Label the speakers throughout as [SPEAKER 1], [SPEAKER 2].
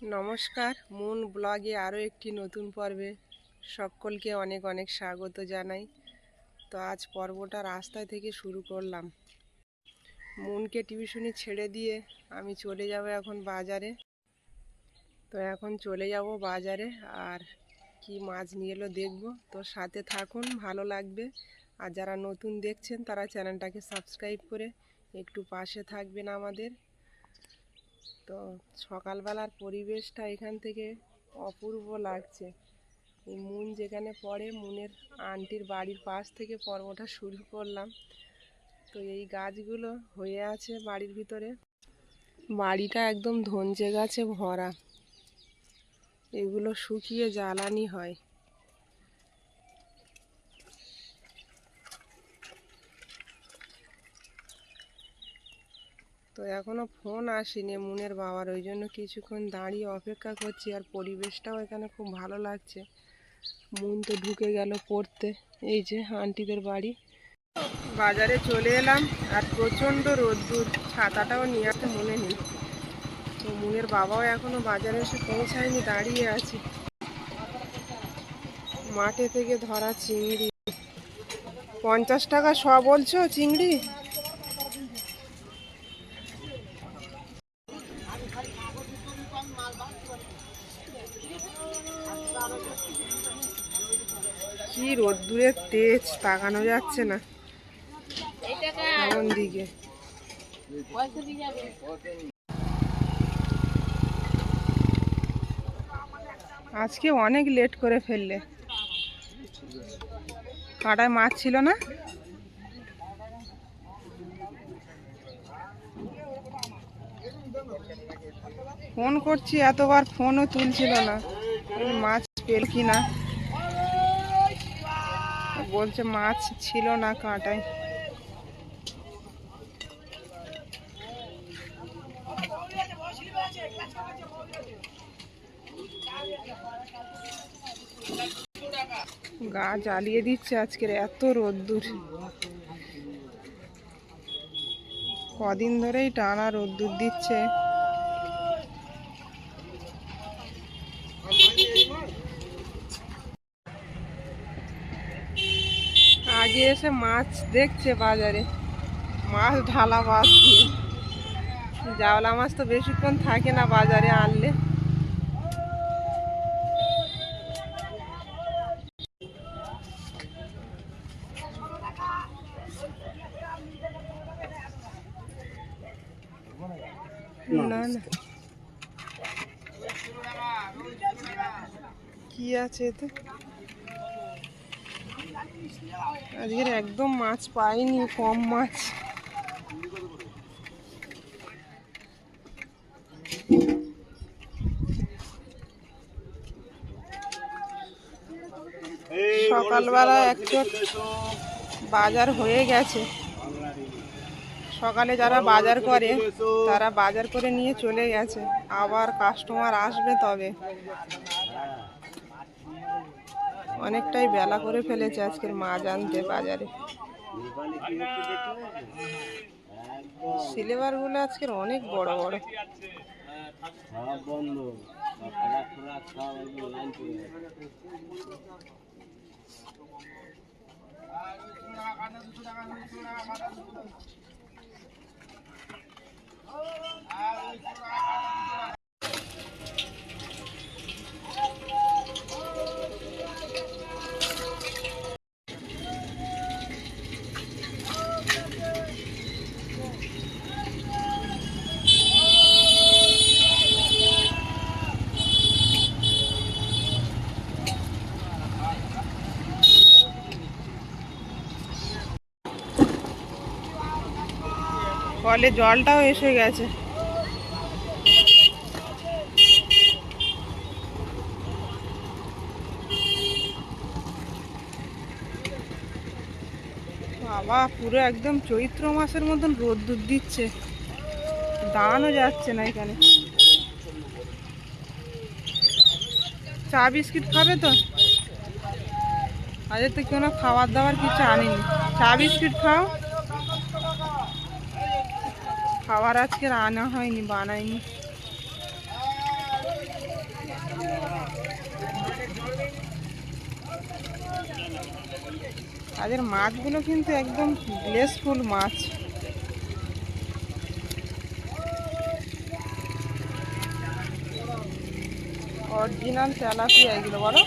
[SPEAKER 1] নমস্কার, মুন ব্লগে আরও একটি নতুন পর্বে সকলকে অনেক অনেক স্বাগত জানাই। তো আজ পর্বটা রাস্তা থেকে শুরু করলাম। মুনকে টিউশনি ছেড়ে দিয়ে আমি চলে যাব এখন বাজারে। তো এখন চলে যাব বাজারে আর কি মাছ নিয়ে এলো দেখব। তো সাথে থাকুন, ভালো লাগবে। আর যারা নতুন দেখছেন তারা চ্যানেলটাকে সাবস্ক্রাইব করে একটু পাশে থাকবেন আমাদের। তো সকালবেলার পরিবেশটা এখান থেকে অপূর্ব লাগছে। এই মুন যেখানে পড়ে, মুনের আন্টির বাড়ির পাশ থেকে পর্বটা শুরু করলাম। তো এই গাছগুলো হয়ে আছে বাড়ির ভিতরে। বাড়িটা একদম ধনচে গাছে ভরা। এগুলো শুকিয়ে জ্বালানি হয়। তো এখনও ফোন আসেনি মুনের বাবার, ওই জন্য কিছুক্ষণ দাঁড়িয়ে অপেক্ষা করছি আর পরিবেশটাও এখানে খুব ভালো লাগছে। মুন তো ঢুকে গেল পড়তে, এই যে আন্টিদের বাড়ি। বাজারে চলে এলাম আর প্রচণ্ড রোদ্দুর, ছাতাটাও নিয়ে আসতে মনে নেই। তো মুনের বাবাও এখনও বাজারে এসে পৌঁছায়নি, দাঁড়িয়ে আছে। মাঠে থেকে ধরা চিংড়ি। পঞ্চাশ টাকা শ বলছো চিংড়ি? কি রোদ্দুরের তেজ তাকানো যাচ্ছে না। দিকে আজকে অনেক লেট করে ফেললে। কাটায় মাছ ছিল না? ফোন করছি, এতবার ফোনও তুলছিল না। মাছ পেল কি না বলছে মাছ ছিল না কাঁটায়। গা জ্বালিয়ে দিচ্ছে আজকের এত রোদ্দুর। কদিন ধরেই টানা রোদ্দুর দিচ্ছে। আগে এসে মাছ দেখছে বাজারে। মাছ, ঢালা মাছ দিয়ে। জাওলা মাছ তো বেশিক্ষণ থাকে না বাজারে আনলে। না না। কি আছে এতে? আজকের একদম মাছ পাইনি, কম মাছ। সকালবেলা একচোট বাজার হয়ে গেছে। সকালে যারা বাজার করে, তারা বাজার করে নিয়ে চলে গেছে। আবার কাস্টমার আসবে তবে। অনেকটাই বেলা করে ফেলেছে আজকের মাছ আনতে বাজারে। সিলেবারগুলো আজকের অনেক বড় বড়।
[SPEAKER 2] সব
[SPEAKER 1] কলে জলটাও এসে গেছে। বাবা, পুরো একদম চৈত্র মাসের মতন রোদ্দুর দিচ্ছে। দাঁড়ানো যাচ্ছে না এখানে। চা বিস্কিট খাবে তো? আজকে তো কোনো খাবার দাবার কিছু আনিনি। চা বিস্কিট খাও। খাবার আজকে আনা হয়নি, বানাইনি। তাদের মাছগুলো কিন্তু একদম গ্লেসফুল মাছ। অরিজিনাল তেলাপিয়া এগুলো, বলো।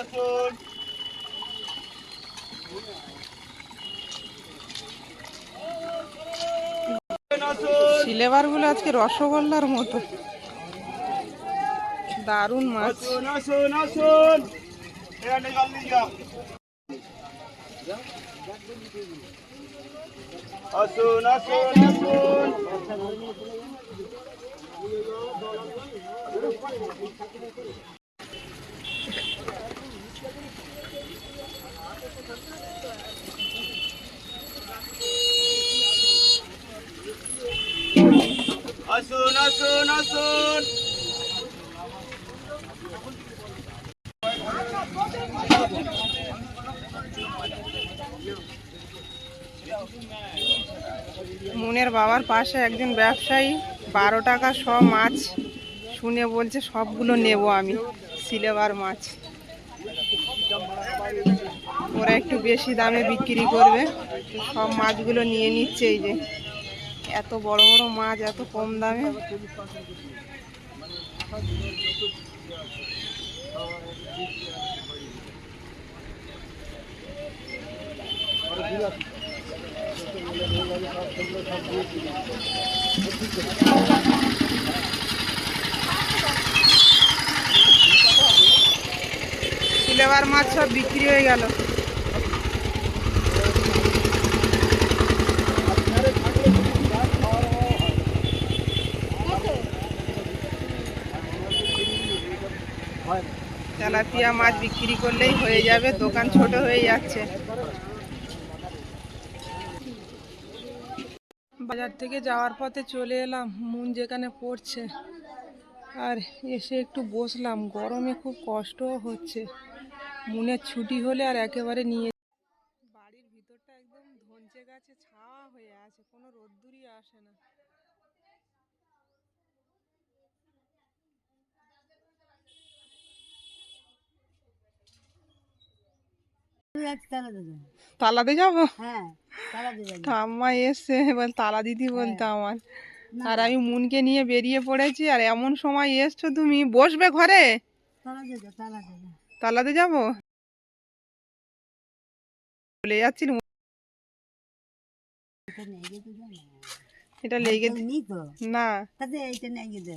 [SPEAKER 2] আসুন আসুন
[SPEAKER 1] সিলেবারগুলো আজকে রসগোল্লার মতো। দারুণ মাছ।
[SPEAKER 2] আসুন আসুন আসুন। এটা নিকাল দিকা আসুন আসুন আসুন। আসুন আসুন আসুন।
[SPEAKER 1] মুনের বাবার পাশে একজন ব্যবসায়ী, বারো টাকা সব মাছ শুনে বলছে, সবগুলো নেব আমি সিলেবার মাছ। ওরা একটু বেশি দামে বিক্রি করবে। সব মাছগুলো নিয়ে নিচ্ছে এই যে। এত বড় বড় মাছ, এত কম দামে। সিলেবার মাছ সব বিক্রি হয়ে গেল। তেলাপিয়া মাছ বিক্রি করলেই হয়ে যাবে, দোকান ছোট হয়ে যাচ্ছে। বাজার থেকে যাওয়ার পথে চলে এলাম, মন যেখানে পড়ছে। আর এসে একটু বসলাম, গরমে খুব কষ্টও হচ্ছে। মনের ছুটি হলে আর একেবারে নিয়ে বাড়ির ভিতরটা একদম ধনচে গাছে ছাওয়া হয়ে আছে, কোনো রোদ্দুরই আসে না। তালাতে যাব?
[SPEAKER 3] হ্যাঁ চালাতে যাবি।
[SPEAKER 1] ঠাম্মা এসছে এবার তালা দিদি বলতো আমার। আর আমি মুনকে নিয়ে বেরিয়ে পড়েছি আর এমন সময় এসছো তুমি। বসবে ঘরে? তালাতে যাব চলে যাচ্ছিল
[SPEAKER 3] এটা।
[SPEAKER 1] লেগে
[SPEAKER 3] তো না। তাতে দে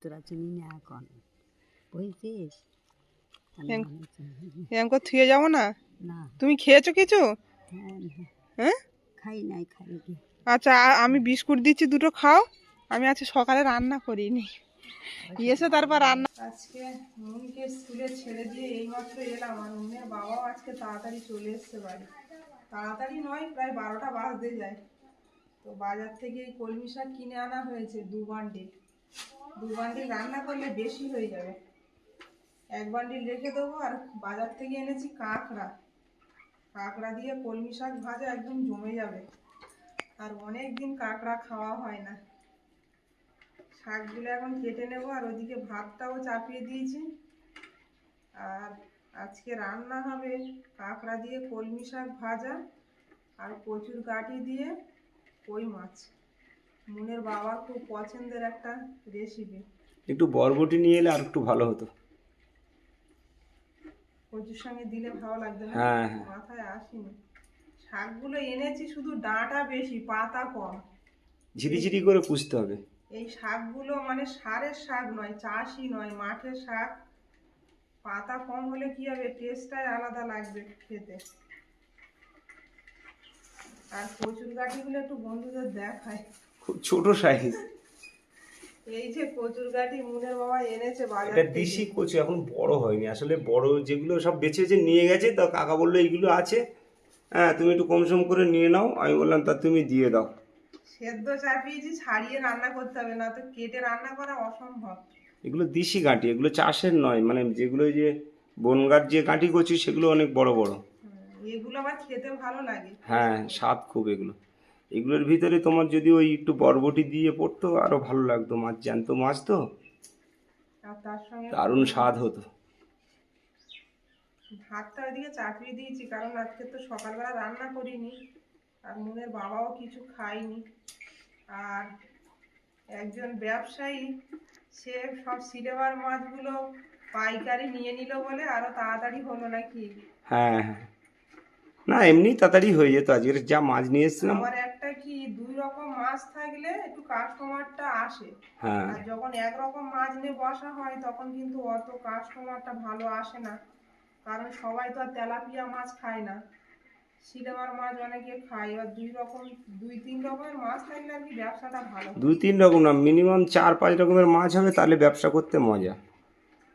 [SPEAKER 3] তোরা চিনি না এখন বুঝছিস
[SPEAKER 1] থুয়ে যাব না?
[SPEAKER 3] না।
[SPEAKER 1] তুমি খেয়েছো কিছু?
[SPEAKER 3] হ্যাঁ, হ্যাঁ। খাই নাই খাই
[SPEAKER 1] আচ্ছা আমি বিস্কুট দিচ্ছি দুটো খাও। আমি আজকে সকালে রান্না করিনি। এসে তারপর রান্না। আজকে নুনকে স্কুলে ছেড়ে দিয়ে এইমাত্র এলাম আর নুনের বাবাও আজকে তাড়াতাড়ি চলে এসছে বাড়ি। তাড়াতাড়ি নয় প্রায় বারোটা বাজতে যায়। তো বাজার থেকে এই কলমি শাক কিনে আনা হয়েছে দু বান্ডিল দু বান্ডিল রান্না করলে বেশি হয়ে যাবে। এক বান্ডিল রেখে দেবো আর বাজার থেকে এনেছি কাঁকড়া। কাঁকড়া দিয়ে কলমি শাক ভাজা একদম জমে যাবে। আর অনেক দিন কাঁকড়া খাওয়া হয় না। শাকগুলো এখন কেটে নেব, আর ওদিকে ভাতটাও চাপিয়ে দিয়েছি। আর আজকে রান্না হবে কাঁকড়া দিয়ে কলমি শাক ভাজা আর কচুর গাঁটি দিয়ে কই মাছ। মুনের বাবার খুব পছন্দের একটা রেসিপি
[SPEAKER 2] একটু বরবটি নিয়ে এলে আর একটু ভালো হতো।
[SPEAKER 1] কচুর সঙ্গে দিলে ভালো লাগবে না।
[SPEAKER 2] হ্যাঁ, হ্যাঁ।
[SPEAKER 1] মাথায় আসেনি। শাকগুলো এনেছি শুধু ডাঁটা বেশি পাতা কম।
[SPEAKER 2] ঝিরিঝিরি করে পুষতে হবে।
[SPEAKER 1] এই শাকগুলো মানে সারের শাক নয় চাষি নয় মাঠের শাক। পাতা কম হলে কি হবে? টেস্টটাই আলাদা লাগবে খেতে। আর কচুর গাঠিগুলো একটু বন্ধুদের দেখায়
[SPEAKER 2] খুব ছোট সাইজ
[SPEAKER 1] এই যে কচুর গাঠি মুনের বাবা এনেছে বাজার
[SPEAKER 4] এটা দেশি কচু এখন বড় হয়নি। আসলে বড় যেগুলো সব বেছে বেছে নিয়ে গেছে তা কাকা বলল এইগুলো আছে। হ্যাঁ তুমি একটু কম সম করে নিয়ে নাও। আমি বললাম তা তুমি দিয়ে দাও।
[SPEAKER 1] সেদ্ধ চাপিয়েছি ছাড়িয়ে রান্না করতে হবে না তো কেটে রান্না করা অসম্ভব।
[SPEAKER 4] এগুলো দেশি গাঁটি এগুলো চাষের নয়। মানে যেগুলো যে বনগার যে গাঁটি কচু সেগুলো অনেক বড় বড়।
[SPEAKER 1] এগুলো আবার খেতে ভালো লাগে।
[SPEAKER 4] হ্যাঁ স্বাদ খুব এগুলো। এগুলোর ভিতরে তোমার যদি ওই একটু বরবটি দিয়ে পড়তো আরও ভালো লাগতো। মাছ জ্যান্ত মাছ তো?
[SPEAKER 1] আর তার সঙ্গে
[SPEAKER 4] দারুণ স্বাদ হতো।
[SPEAKER 1] ভাতটা ওইদিকে চাপিয়ে দিয়েছি কারণ আজকে তো সকালবেলা রান্না করিনি আর মনের বাবাও কিছু খায়নি। আর একজন ব্যবসায়ী সে সব সিলেবার মাছগুলো পাইকারি নিয়ে নিল বলে আরও তাড়াতাড়ি হলো নাকি?
[SPEAKER 4] হ্যাঁ হ্যাঁ। না এমনি তাড়াতাড়ি হয়ে যেত। আজকের যা মাছ নিয়ে এসেছিলাম
[SPEAKER 1] দুই রকম মাছ থাকলে একটু কাস্টমারটা আসে।
[SPEAKER 4] হ্যাঁ।
[SPEAKER 1] আর যখন একরকম মাছ নিয়ে বসা হয় তখন কিন্তু অত কাস্টমারটা ভালো আসে না। কারণ সবাই তো আর তেলাপিয়া মাছ খায় না। সিলেমার মাছ অনেকে খায়। এবার দুই রকম দুই তিন রকমের মাছ থাকলে আর কি ব্যবসাটা ভালো।
[SPEAKER 4] দুই তিন রকম না মিনিমাম চার পাঁচ রকমের মাছ হবে তাহলে ব্যবসা করতে মজা।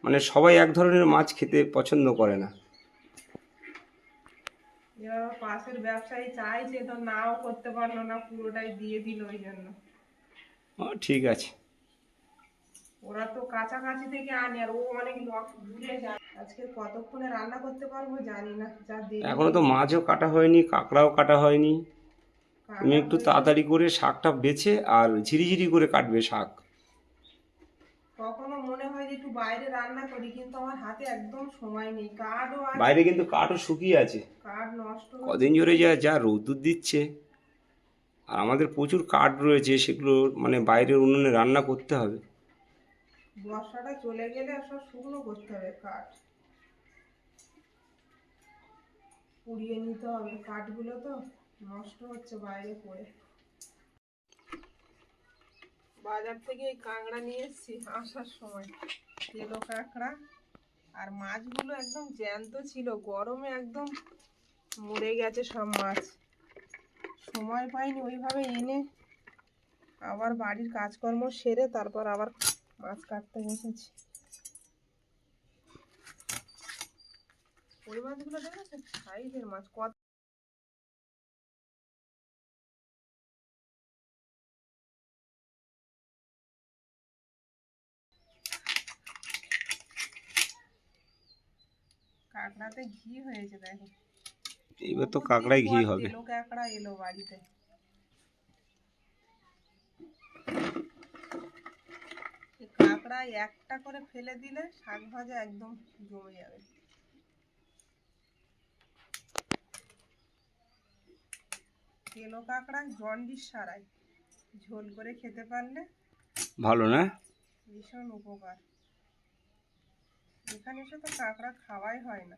[SPEAKER 4] মানে সবাই এক ধরনের মাছ খেতে পছন্দ করে না।
[SPEAKER 1] এবার পাশের ব্যবসায়ী চাইছে তো নাও করতে পারল না পুরোটাই দিয়ে দিল ওই জন্য।
[SPEAKER 4] ও, ঠিক আছে।
[SPEAKER 1] ওরা তো কাছাকাছি থেকে আনে আর ও অনেক দূরে যায়। আজকে কতক্ষণে রান্না করতে পারব জানি না যা দেরি।
[SPEAKER 4] এখনও তো মাছও কাটা হয়নি কাঁকড়াও কাটা হয়নি। তুমি একটু তাড়াতাড়ি করে শাকটা বেছে আর ঝিরিঝিরি করে কাটবে শাক।
[SPEAKER 1] কখনো মনে হয় যে একটু বাইরে রান্না করি কিন্তু আমার হাতে একদম সময় নেই আছে।
[SPEAKER 4] বাইরে কিন্তু কাঠও শুকিয়ে আছে। কদিন ধরে যা যা রোদ্দুর দিচ্ছে আর আমাদের প্রচুর কাঠ রয়েছে সেগুলো মানে বাইরের উনুনে রান্না করতে হবে।
[SPEAKER 1] বর্ষাটা চলে গেলে সব শুকনো করতে হবে কাঠ। পুড়িয়ে নিতে হবে কাঠগুলো তো নষ্ট হচ্ছে বাইরে পড়ে। বাজার থেকে এই কাঁকড়া নিয়ে এসেছি আসার সময়। তেলো কাঁকড়া আর মাছগুলো একদম জ্যান্ত ছিল গরমে একদম মরে গেছে সব মাছ। সময় পাইনি ওইভাবে এনে আবার বাড়ির কাজকর্ম সেরে তারপর আবার মাছ কাটতে বসেছি। ওই মাছগুলো সাইজের মাছ, কত কাঁকড়াতে ঘি হয়েছে, দেখো।
[SPEAKER 4] এবার তো কাঁকড়ায় ঘি হবে।
[SPEAKER 1] কাঁকড়া এলো বাড়িতে। এই একটা করে ফেলে দিলে শাক ভাজা একদম জমে যাবে। তেলো কাঁকড়া জন্ডিস সারায় ঝোল করে খেতে পারলে
[SPEAKER 4] ভালো না?
[SPEAKER 1] ভীষণ উপকার। এখানে এসে তো কাঁকড়া খাওয়াই হয় না।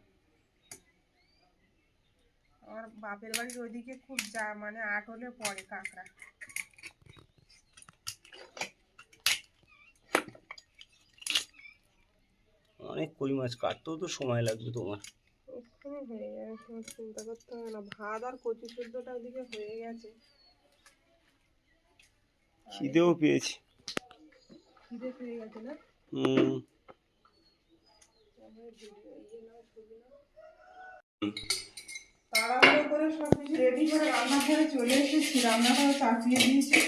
[SPEAKER 1] আমার বাপের বাড়ির ওইদিকে খুব যা মানে আট হলে পড়ে কাঁকড়া।
[SPEAKER 4] অনেক কই মাছ কাটতেও তো সময় লাগবে তোমার।
[SPEAKER 1] হয়ে কোনো চিন্তা করতে হবে না। ভাত আর কচু সেদ্ধটা ওদিকে হয়ে গেছে।
[SPEAKER 4] খিদেও পেয়েছি।
[SPEAKER 1] খিদে পেয়ে গেছে না?
[SPEAKER 4] হুম।
[SPEAKER 1] তাড়াহুড়ো করে সব কিছু রেডি করে রান্নাঘরে চলে এসেছি রান্নাঘরে চাপিয়ে দিয়েছি।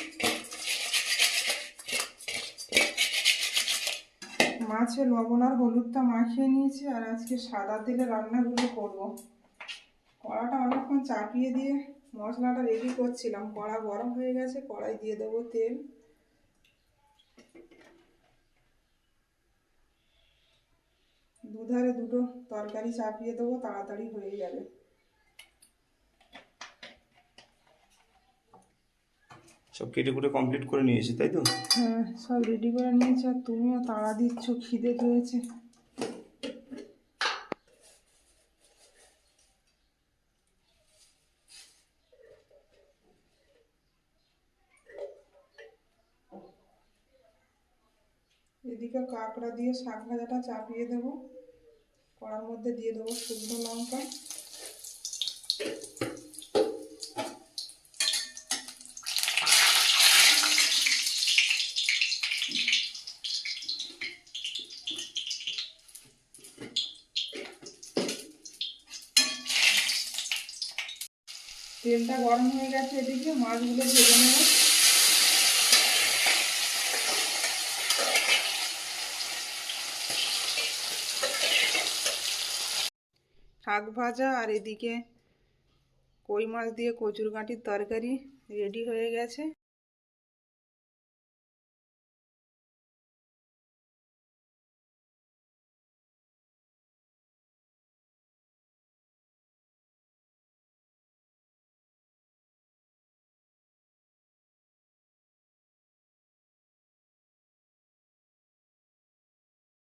[SPEAKER 1] মাছে লবণ আর হলুদটা মাখিয়ে নিয়েছি আর আজকে সাদা তেলে রান্নাগুলো করব। কড়াটা অনেকক্ষণ চাপিয়ে দিয়ে মশলাটা রেডি করছিলাম। কড়া গরম হয়ে গেছে কড়াই দিয়ে দেবো তেল। দুধারে দুটো তরকারি চাপিয়ে দেবো তাড়াতাড়ি হয়ে যাবে।
[SPEAKER 4] সব কেটে কুটে কমপ্লিট করে নিয়েছি, তাই তো?
[SPEAKER 1] হ্যাঁ সব রেডি করে নিয়েছি, আর তুমিও তাড়া দিচ্ছ, খিদে পেয়েছে। এদিকে কাঁকড়া দিয়ে শাক ভাজাটা চাপিয়ে দেবো। কড়ার মধ্যে দিয়ে দেবো শুকনো লঙ্কা। তেলটা গরম হয়ে গেছে এদিকে, মাছগুলো ভেজে নেব। শাক ভাজা আর এদিকে কই মাছ দিয়ে কচুর গাঁটির তরকারি রেডি হয়ে গেছে।